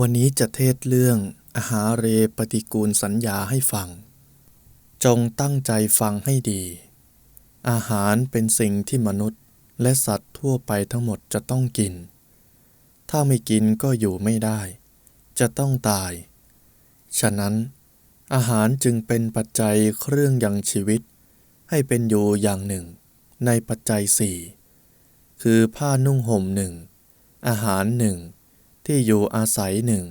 วันนี้จะเทศเรื่องอาหารเรปฏิกูลสัญญาให้ฟัง จงตั้งใจฟังให้ดี อาหารเป็นสิ่งที่มนุษย์และสัตว์ทั่วไปทั้งหมดจะต้องกิน ถ้าไม่กินก็อยู่ไม่ได้ จะต้องตาย ฉะนั้น อาหารจึงเป็นปัจจัยเครื่องยังชีวิต ให้เป็นอยู่อย่างหนึ่ง ในปัจจัยสี่คือผ้านุ่งห่มหนึ่งอาหารหนึ่ง ที่อยู่อาศัยหนึ่ง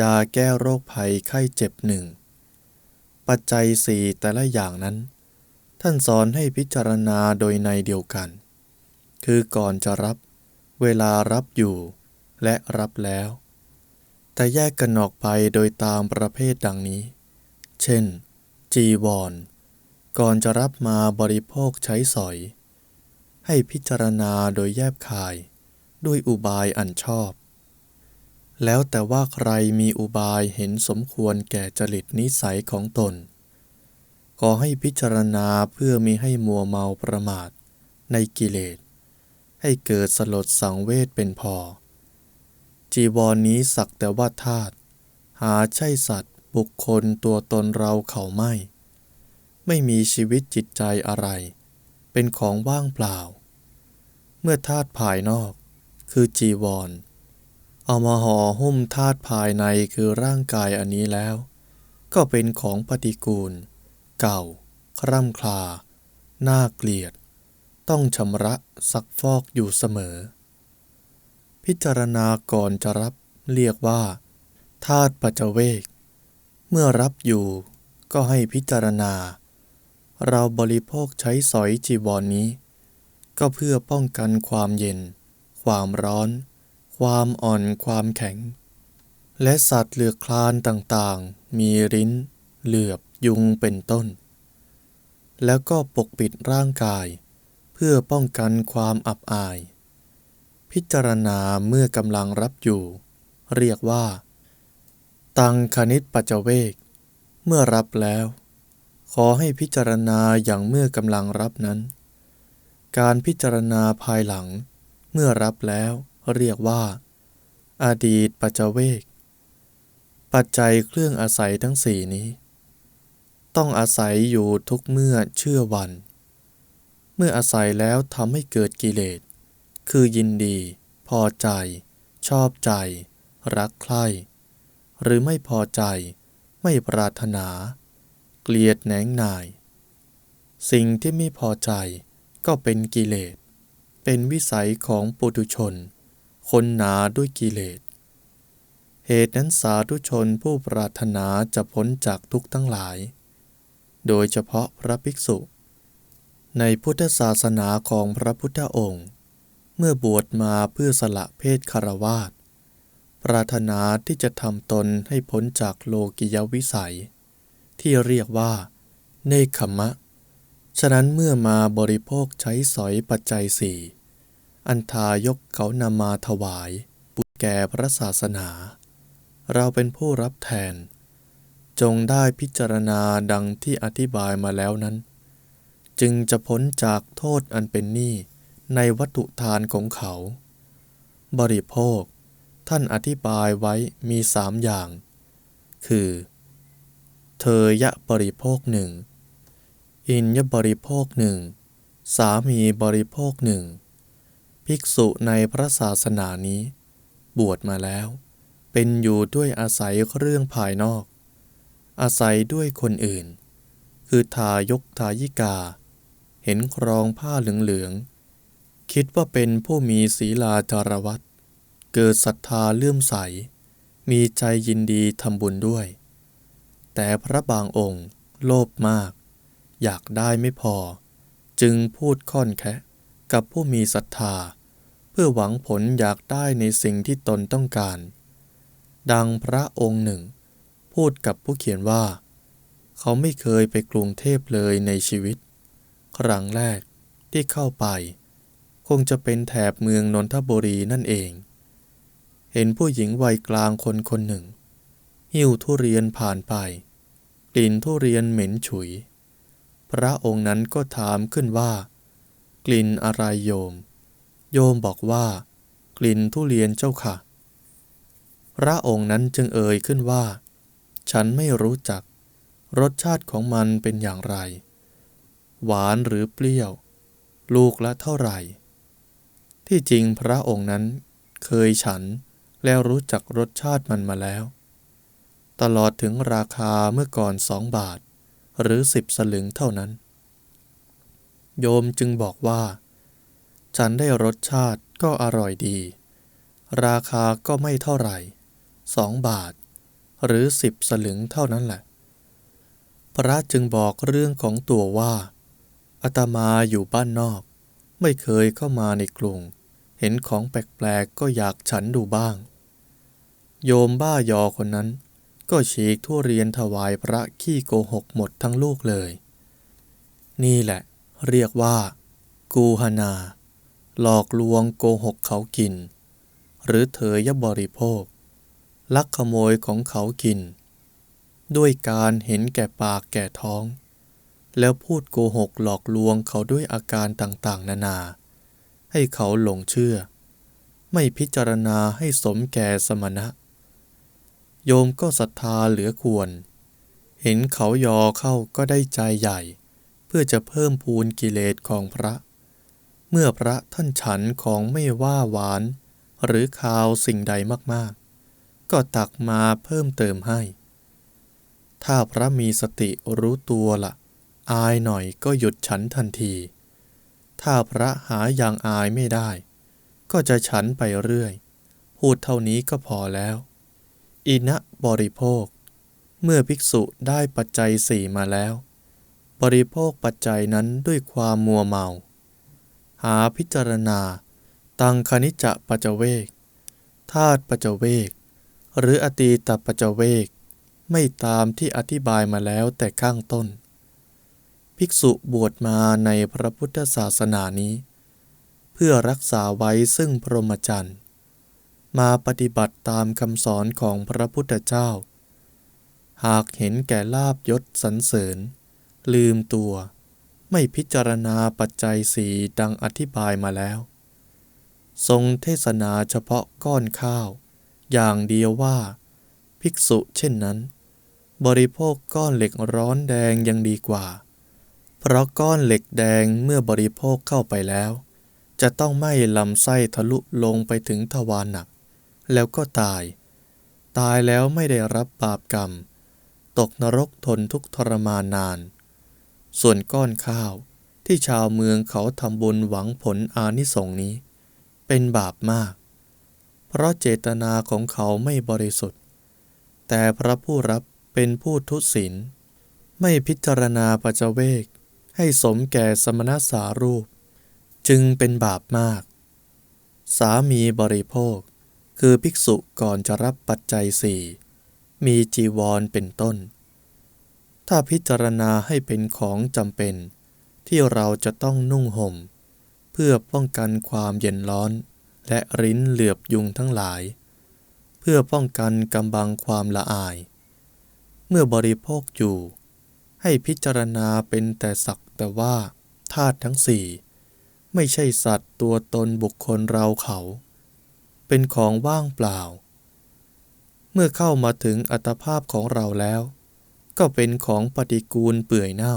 ยาแก้โรคภัยไข้เจ็บหนึ่งปัจจัยสี่แต่ละอย่างนั้น ท่านสอนให้พิจารณาโดยในเดียวกัน คือก่อนจะรับ เวลารับอยู่และรับแล้ว แต่แยกกันออกไปโดยตามประเภทดังนี้ เช่น จีวร ก่อนจะรับมาบริโภคใช้สอย ให้พิจารณาโดยแยบคาย ด้วยอุบายอันชอบ แล้วแต่ว่าใครมีอุบายเห็นสมควรแก่จริตนิสัยของตน ขอให้พิจารณาเพื่อมีให้มัวเมาประมาท ในกิเลส ให้เกิดสลดสังเวชเป็นพอ จีวรนนี้สักแต่ว่าธาตุหาใช่สัตว์บุคคลตัวตนเราเขาไม่ ไม่มีชีวิตจิตใจอะไร เป็นของว่างเปล่า เมื่อธาตุภายนอก คือจีวร เอามาห่อหุ้มธาตุภายในคือร่างกายอันนี้แล้ว ก็เป็นของปฏิกูล เก่า คร่ำคลา น่าเกลียด ต้องชำระซักฟอกอยู่เสมอ พิจารณาก่อนจะรับเรียกว่าธาตุปัจเจเวก เมื่อรับอยู่ก็ให้พิจารณา เราบริโภคใช้สอยจีวรนนี้ ก็เพื่อป้องกันความเย็น ความร้อน ความอ่อนความแข็ง และสัตว์เหลือคลานต่างๆ มีริ้น เหลือบยุงเป็นต้น แล้วก็ปกปิดร่างกาย เพื่อป้องกันความอับอาย พิจารณาเมื่อกำลังรับอยู่ เรียกว่า ตังคณิตปัจเจเวก เมื่อรับแล้ว ขอให้พิจารณาอย่างเมื่อกำลังรับนั้น การพิจารณาภายหลังเมื่อรับแล้ว เรียกว่า อดีตปัจเวก ปัจจัยเครื่องอาศัยทั้งสี่นี้ ต้องอาศัยอยู่ทุกเมื่อเชื่อวัน เมื่ออาศัยแล้วทำให้เกิดกิเลส คือยินดี พอใจ ชอบใจ รักใคร่หรือไม่พอใจ ไม่ปรารถนา เกลียดแหนงนาย สิ่งที่ไม่พอใจก็เป็นกิเลส เป็นวิสัยของปุถุชน คนหนาด้วยกิเลส เหตุนั้นสาธุชนผู้ปรารถนาจะพ้นจากทุกข์ทั้งหลาย โดยเฉพาะพระภิกษุ ในพุทธศาสนาของพระพุทธองค์ เมื่อบวชมาเพื่อสละเพศคารวาสปรารถนาที่จะทำตนให้พ้นจากโลกิยวิสัย ที่เรียกว่า เนคขมะ ฉะนั้นเมื่อมาบริโภคใช้สอยปัจจัยสี่ อันทายกเขานำมาถวาย บุแก่พระศาสนา เราเป็นผู้รับแทน จงได้พิจารณาดังที่อธิบายมาแล้วนั้น จึงจะพ้นจากโทษอันเป็นหนี้ในวัตถุทานของเขา บริโภค ท่านอธิบายไว้มีสามอย่าง คือเธอยะบริโภคหนึ่งอินยบริโภคหนึ่งสามีบริโภคหนึ่ง ภิกษุในพระศาสนานี้ บวชมาแล้ว เป็นอยู่ด้วยอาศัยเรื่องภายนอก อาศัยด้วยคนอื่น คือทายกทายิกา เห็นครองผ้าเหลืองๆคิดว่าเป็นผู้มีศีลาจารวัตเกิดศรัทธาเลื่อมใส มีใจยินดีทำบุญด้วย แต่พระบางองค์โลภมาก อยากได้ไม่พอ จึงพูดค่อนแคะ กับผู้มีศรัทธา เพื่อหวังผลอยากได้ในสิ่งที่ตนต้องการ ดังพระองค์หนึ่ง พูดกับผู้เขียนว่า เขาไม่เคยไปกรุงเทพเลยในชีวิต ครั้งแรกที่เข้าไป คงจะเป็นแถบเมืองนนทบุรีนั่นเอง เห็นผู้หญิงวัยกลางคนคนหนึ่ง หิ้วทุเรียนผ่านไป กลิ่นทุเรียนเหม็นฉุย พระองค์นั้นก็ถามขึ้นว่า กลิ่นอะไรโยม โยมบอกว่า กลิ่นทุเรียนเจ้าค่ะ พระองค์นั้นจึงเอ่ยขึ้นว่า ฉันไม่รู้จัก รสชาติของมันเป็นอย่างไร หวานหรือเปรี้ยว ลูกละเท่าไหร่ ที่จริงพระองค์นั้นเคยฉันแล้วรู้จักรสชาติมันมาแล้ว ตลอดถึงราคาเมื่อก่อนสองบาท หรือสิบสลึงเท่านั้น โยมจึงบอกว่า ฉันได้รสชาติก็อร่อยดี ราคาก็ไม่เท่าไหร่สองบาท หรือสิบสลึงเท่านั้นแหละ พระจึงบอกเรื่องของตัวว่าอาตมาอยู่บ้านนอก ไม่เคยเข้ามาในกรุง เห็นของแปลกๆก็อยากฉันดูบ้าง โยมบ้ายอคนนั้น ก็ฉีกทุเรียนถวายพระขี้โกหกหมดทั้งลูกเลย นี่แหละ เรียกว่า กูหนา หลอกลวงโกหกเขากิน หรือเถยบริโภค ลักขโมยของเขากิน ด้วยการเห็นแก่ปากแก่ท้อง แล้วพูดโกหกหลอกลวงเขาด้วยอาการต่างๆ นานา ให้เขาหลงเชื่อ ไม่พิจารณาให้สมแก่สมณะ โยมก็ศรัทธาเหลือควร เห็นเขายอเข้าก็ได้ใจใหญ่ เพื่อจะเพิ่มพูนกิเลสของพระ เมื่อพระท่านฉันของไม่ว่าหวาน หรือคาวสิ่งใดมากๆ ก็ตักมาเพิ่มเติมให้ ถ้าพระมีสติรู้ตัวละ่ะ อายหน่อยก็หยุดฉันทันที ถ้าพระหาอย่างอายไม่ได้ ก็จะฉันไปเรื่อย พูดเท่านี้ก็พอแล้ว อินะบริโภค เมื่อภิกษุได้ปัจจัยสี่มาแล้ว บริโภคปัจจัยนั้นด้วยความมัวเมา หาพิจารณา ตังคณิจะปัจเจเวกธาตุปัจเจเวก หรืออตีตปัจเจเวก ไม่ตามที่อธิบายมาแล้วแต่ข้างต้น ภิกษุบวชมาในพระพุทธศาสนานี้ เพื่อรักษาไว้ซึ่งพรหมจรรย์มาปฏิบัติตามคำสอนของพระพุทธเจ้า หากเห็นแก่ลาบยศสรรเสริญ ลืมตัว ไม่พิจารณาปัจจัยสีดังอธิบายมาแล้ว ทรงเทศนาเฉพาะก้อนข้าว อย่างเดียวว่า ภิกษุเช่นนั้น บริโภคก้อนเหล็กร้อนแดงยังดีกว่า เพราะก้อนเหล็กแดงเมื่อบริโภคเข้าไปแล้ว จะต้องไม่ลำไส้ทะลุลงไปถึงทวารหนัก แล้วก็ตาย ตายแล้วไม่ได้รับบาปกรรม ตกนรกทนทุกทรมานนาน ส่วนก้อนข้าวที่ชาวเมืองเขาทำบุญหวังผลอานิสงส์นี้ เป็นบาปมาก เพราะเจตนาของเขาไม่บริสุทธิ์ แต่พระผู้รับเป็นผู้ทุศีลไม่พิจารณาปัจเจเวกให้สมแก่สมณสารูป จึงเป็นบาปมาก สามีบริโภค คือภิกษุก่อนจะรับปัจจัยสี่มีจีวรเป็นต้น ถ้าพิจารณาให้เป็นของจำเป็น ที่เราจะต้องนุ่งห่ม เพื่อป้องกันความเย็นร้อน และริ้นเหลือบยุงทั้งหลาย เพื่อป้องกันกำบังความละอาย เมื่อบริโภคอยู่ ให้พิจารณาเป็นแต่สักแต่ว่าธาตุทั้งสี่ไม่ใช่สัตว์ตัวตนบุคคลเราเขา เป็นของว่างเปล่า เมื่อเข้ามาถึงอัตภาพของเราแล้ว ก็เป็นของปฏิกูลเปื่อยเน่า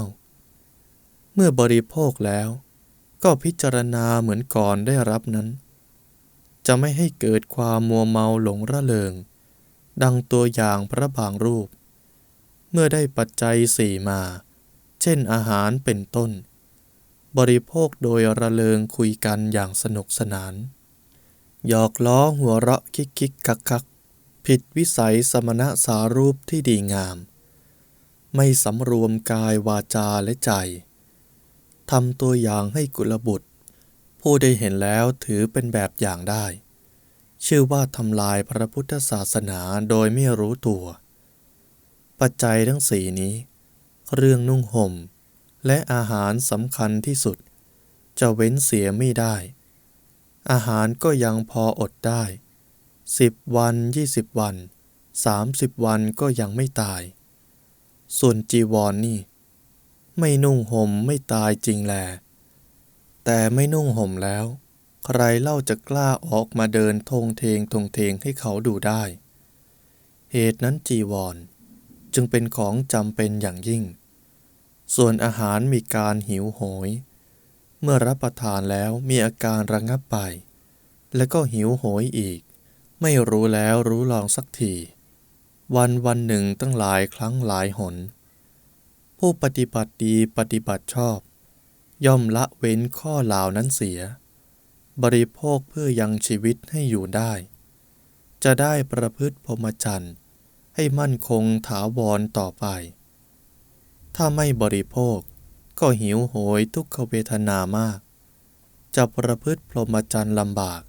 เมื่อบริโภคแล้ว ก็พิจารณาเหมือนก่อนได้รับนั้น จะไม่ให้เกิดความมัวเมาหลงระเริง ดังตัวอย่างพระบางรูป เมื่อได้ปัจจัยสี่มา เช่นอาหารเป็นต้น บริโภคโดยระเริงคุยกันอย่างสนุกสนาน หยอกล้อหัวเราะคิกคิกคักคักผิดวิสัยสมณะสารูปที่ดีงาม ไม่สำรวมกายวาจาและใจทำตัวอย่างให้กุลบุตร ผู้ได้เห็นแล้วถือเป็นแบบอย่างได้ ชื่อว่าทำลายพระพุทธศาสนาโดยไม่รู้ตัว ปัจจัยทั้งสี่นี้ เรื่องนุ่งห่ม และอาหารสำคัญที่สุด จะเว้นเสียไม่ได้ อาหารก็ยังพออดได้สิบวันยี่สิบวันสามสิบวันก็ยังไม่ตาย ส่วนจีวรนนี่ ไม่นุ่งห่มไม่ตายจริงแล แต่ไม่นุ่งห่มแล้ว ใครเล่าจะกล้าออกมาเดินทงเทงทงเทงให้เขาดูได้ เหตุนั้นจีวร จึงเป็นของจำเป็นอย่างยิ่ง ส่วนอาหารมีการหิวโหย เมื่อรับประทานแล้วมีอาการระงับไป และก็หิวโหยอีก ไม่รู้แล้วรู้ลองสักที วันวันหนึ่งตั้งหลายครั้งหลายหน ผู้ปฏิบัติดีปฏิบัติชอบ ย่อมละเว้นข้อเหล่านั้นเสีย บริโภคเพื่อยังชีวิตให้อยู่ได้ จะได้ประพฤติพรหมจรรย์ให้มั่นคงถาวรต่อไป ถ้าไม่บริโภคก็หิวโหยทุกขเวทนามาก จะประพฤติพรหมจรรย์ลำบาก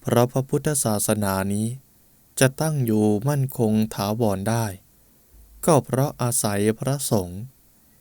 เพราะพระพุทธศาสนานี้ จะตั้งอยู่มั่นคงถาวรได้ ก็เพราะอาศัยพระสงฆ์